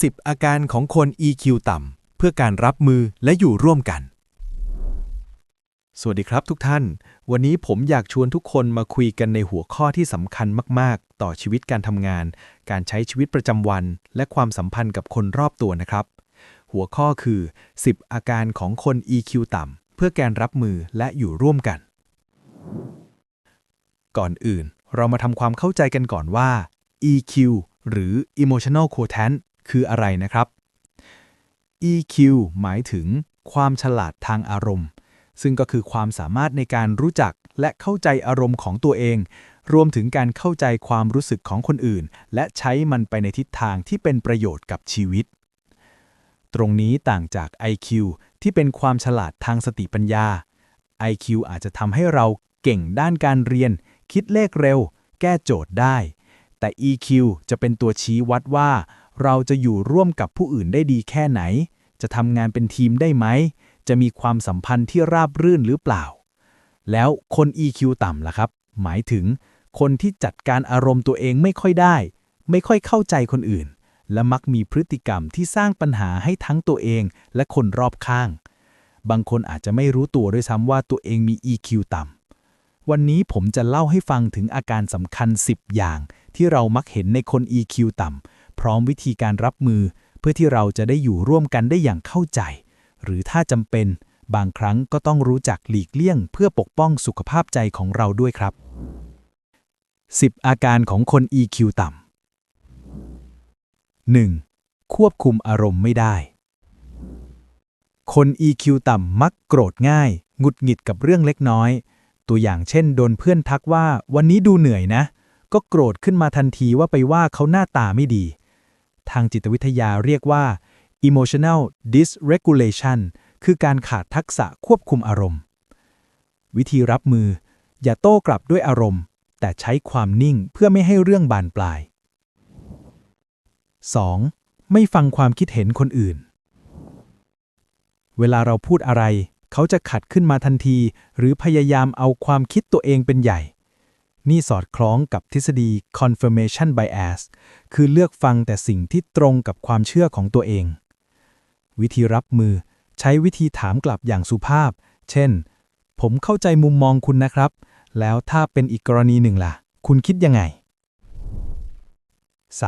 10 อาการของคน EQ ต่ำ เพื่อการรับมือและอยู่ร่วมกัน สวัสดีครับทุกท่าน วันนี้ผมอยากชวนทุกคนมาคุยกันในหัวข้อที่สำคัญมาก ๆ ต่อชีวิตการทำงาน การใช้ชีวิตประจำวัน และความสัมพันธ์กับคนรอบตัวนะครับ หัวข้อคือ 10 อาการของคน EQ ต่ำ เพื่อการรับมือและอยู่ร่วมกัน ก่อนอื่น เรามาทำความเข้าใจกันก่อนว่า EQ หรือ Emotional Quotient คืออะไรนะครับ EQ หมายถึงความฉลาดทางอารมณ์ ซึ่งก็คือความสามารถในการรู้จักและเข้าใจอารมณ์ของตัวเอง รวมถึงการเข้าใจความรู้สึกของคนอื่น และใช้มันไปในทิศทางที่เป็นประโยชน์กับชีวิต ตรงนี้ต่างจาก IQ ที่เป็นความฉลาดทางสติปัญญา IQ อาจจะทำให้เราเก่งด้านการเรียน คิดเลขเร็ว แก้โจทย์ได้ แต่ EQ จะเป็นตัวชี้วัดว่า เราจะอยู่ร่วมกับผู้อื่นได้ดีแค่ไหน จะทำงานเป็นทีมได้ไหม จะมีความสัมพันธ์ที่ราบรื่นหรือเปล่า แล้วคน EQ ต่ำล่ะครับ หมายถึง คนที่จัดการอารมณ์ตัวเองไม่ค่อยได้ ไม่ค่อยเข้าใจคนอื่น และมักมีพฤติกรรมที่สร้างปัญหาให้ทั้งตัวเองและคนรอบข้าง บางคนอาจจะไม่รู้ตัวด้วยซ้ำว่าตัวเองมี EQ ต่ำวันนี้ผมจะเล่าให้ฟังถึงอาการสำคัญ 10 อย่างที่เรามักเห็นในคน EQ ต่ำ พร้อมวิธีการรับมือ เพื่อที่เราจะได้อยู่ร่วมกันได้อย่างเข้าใจ หรือถ้าจำเป็น บางครั้งก็ต้องรู้จักหลีกเลี่ยง เพื่อปกป้องสุขภาพใจของเราด้วยครับ 10 อาการของคน EQ ต่ำ 1. ควบคุมอารมณ์ไม่ได้ คน EQ ต่ำมักโกรธง่ายหงุดหงิดกับเรื่องเล็กน้อย ตัวอย่างเช่น โดนเพื่อนทักว่า วันนี้ดูเหนื่อยนะ ก็โกรธขึ้นมาทันทีว่าไปว่าเขาหน้าตาไม่ดี ทางจิตวิทยาเรียกว่า emotional dysregulation คือการขาดทักษะควบคุมอารมณ์ วิธีรับมือ อย่าโต้กลับด้วยอารมณ์ แต่ใช้ความนิ่งเพื่อไม่ให้เรื่องบานปลาย 2. ไม่ฟังความคิดเห็นคนอื่น เวลาเราพูดอะไร เขาจะขัดขึ้นมาทันที หรือพยายามเอาความคิดตัวเองเป็นใหญ่ นี่สอดคล้องกับทฤษฎี confirmation bias คือเลือกฟังแต่สิ่งที่ตรงกับความเชื่อของตัวเอง วิธีรับมือ ใช้วิธีถามกลับอย่างสุภาพ เช่น ผมเข้าใจมุมมองคุณนะครับ แล้วถ้าเป็นอีกกรณีหนึ่งล่ะ คุณคิดยังไง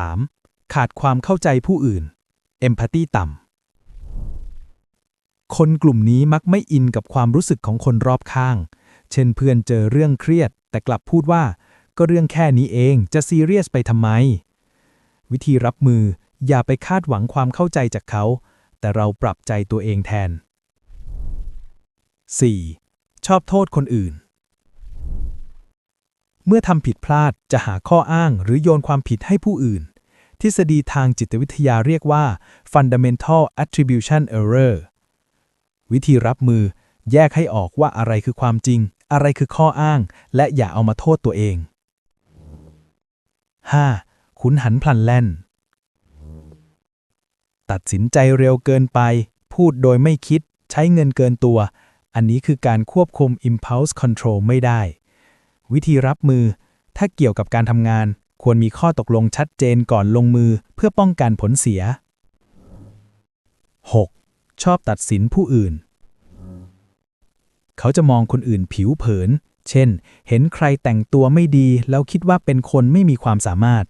3. ขาดความเข้าใจผู้อื่น empathy ต่ำ คนกลุ่มนี้มักไม่อินกับความรู้สึกของคนรอบข้าง เช่นเพื่อนเจอเรื่องเครียด แต่กลับพูดว่า ก็เรื่องแค่นี้เองจะซีเรียสไปทำไม วิธีรับมืออย่าไปคาดหวังความเข้าใจจากเขา แต่เราปรับใจตัวเองแทน 4. ชอบโทษคนอื่น เมื่อทำผิดพลาดจะหาข้ออ้างหรือโยนความผิดให้ผู้อื่น ทฤษฎีทางจิตวิทยาเรียกว่า fundamental attribution error วิธีรับมือแยกให้ออกว่าอะไรคือความจริง อะไรคือข้ออ้าง และอย่าเอามาโทษตัวเอง 5. ขุนหันพลันแล่น ตัดสินใจเร็วเกินไป พูดโดยไม่คิด ใช้เงินเกินตัว อันนี้คือการควบคุม impulse control ไม่ได้ วิธีรับมือ ถ้าเกี่ยวกับการทำงาน ควรมีข้อตกลงชัดเจนก่อนลงมือเพื่อป้องกันผลเสีย 6. ชอบตัดสินผู้อื่น เขาจะมองคนอื่นผิวเผิน เช่น เห็นใครแต่งตัวไม่ดี แล้วคิดว่าเป็นคนไม่มีความสามารถ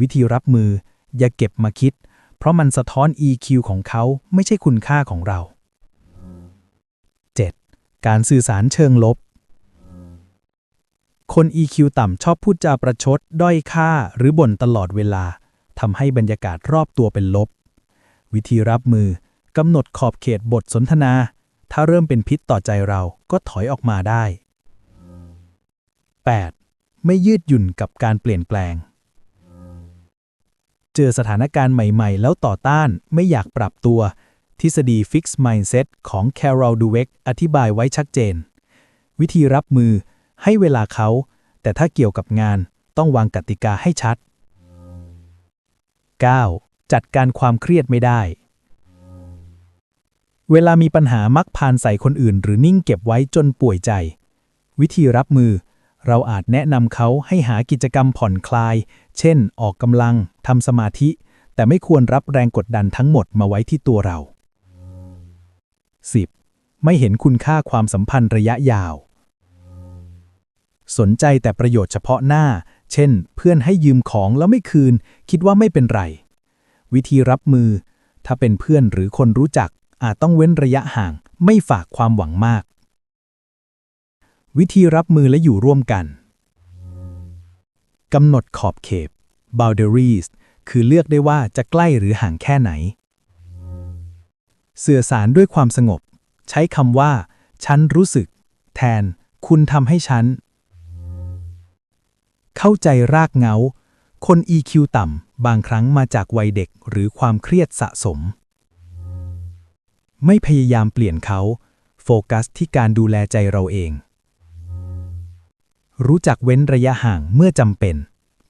วิธีรับมือ อย่าเก็บมาคิด เพราะมันสะท้อน EQ ของเขาไม่ใช่คุณค่าของเรา 7. การสื่อสารเชิงลบ คน EQ ต่ำชอบพูดจาประชด ด้อยค่า หรือบ่นตลอดเวลาทำให้บรรยากาศรอบตัวเป็นลบ วิธีรับมือกำหนดขอบเขตบทสนทนา ถ้าเริ่มเป็นพิษต่อใจเราก็ถอยออกมาได้ 8. ไม่ยืดหยุ่นกับการเปลี่ยนแปลง เจอสถานการณ์ใหม่ๆ แล้วต่อต้านไม่อยากปรับตัว ทฤษฎี Fixed Mindset ของ Carol Dweck อธิบายไว้ชัดเจน วิธีรับมือให้เวลาเขา แต่ถ้าเกี่ยวกับงานต้องวางกติกาให้ชัด 9. จัดการความเครียดไม่ได้ เวลามีปัญหามักพานใส่คนอื่น หรือนิ่งเก็บไว้จนป่วยใจ วิธีรับมือ เราอาจแนะนำเขาให้หากิจกรรมผ่อนคลาย เช่น ออกกำลังทำสมาธิ แต่ไม่ควรรับแรงกดดันทั้งหมดมาไว้ที่ตัวเรา 10. ไม่เห็นคุณค่าความสัมพันธ์ระยะยาว สนใจแต่ประโยชน์เฉพาะหน้า เช่น เพื่อนให้ยืมของแล้วไม่คืน คิดว่าไม่เป็นไร วิธีรับมือ ถ้าเป็นเพื่อนหรือคนรู้จัก อาจต้องเว้นระยะห่าง ไม่ฝากความหวังมาก วิธีรับมือและอยู่ร่วมกันกำหนดขอบเขต boundaries คือเลือกได้ว่าจะใกล้หรือห่างแค่ไหน เสื่อสารด้วยความสงบ ใช้คำว่า ฉันรู้สึก แทน คุณทำให้ฉัน เข้าใจรากเหงา คน EQ ต่ำ บางครั้งมาจากวัยเด็กหรือความเครียดสะสม ไม่พยายามเปลี่ยนเขา โฟกัสที่การดูแลใจเราเอง รู้จักเว้นระยะห่างเมื่อจำเป็น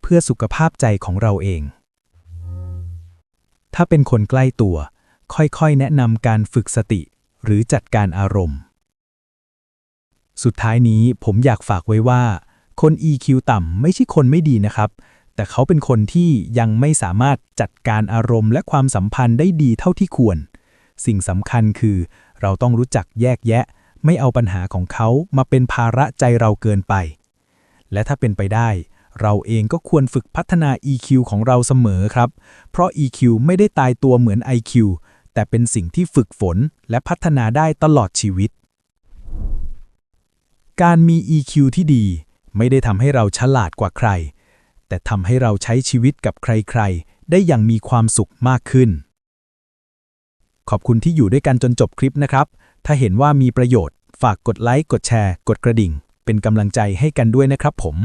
เพื่อสุขภาพใจของเราเอง ถ้าเป็นคนใกล้ตัว ค่อยๆ แนะนำการฝึกสติ หรือจัดการอารมณ์ สุดท้ายนี้ผมอยากฝากไว้ว่า คน EQ ต่ำไม่ใช่คนไม่ดีนะครับ แต่เขาเป็นคนที่ยังไม่สามารถจัดการอารมณ์และความสัมพันธ์ได้ดีเท่าที่ควร สิ่งสำคัญคือ เราต้องรู้จักแยกแยะ ไม่เอาปัญหาของเขามาเป็นภาระใจเราเกินไป และถ้าเป็นไปได้ เราเองก็ควรฝึกพัฒนา EQ ของเราเสมอครับ เพราะ EQ ไม่ได้ตายตัวเหมือน IQ แต่เป็นสิ่งที่ฝึกฝนและพัฒนาได้ตลอดชีวิต การมี EQ ที่ดี ไม่ได้ทำให้เราฉลาดกว่าใคร แต่ทำให้เราใช้ชีวิตกับใครๆ ได้อย่างมีความสุขมากขึ้น ขอบคุณที่อยู่ด้วยกันจนจบคลิปนะครับ ถ้าเห็นว่ามีประโยชน์ ฝากกดไลค์ กดแชร์ กดกระดิ่ง เป็นกำลังใจให้กันด้วยนะครับผม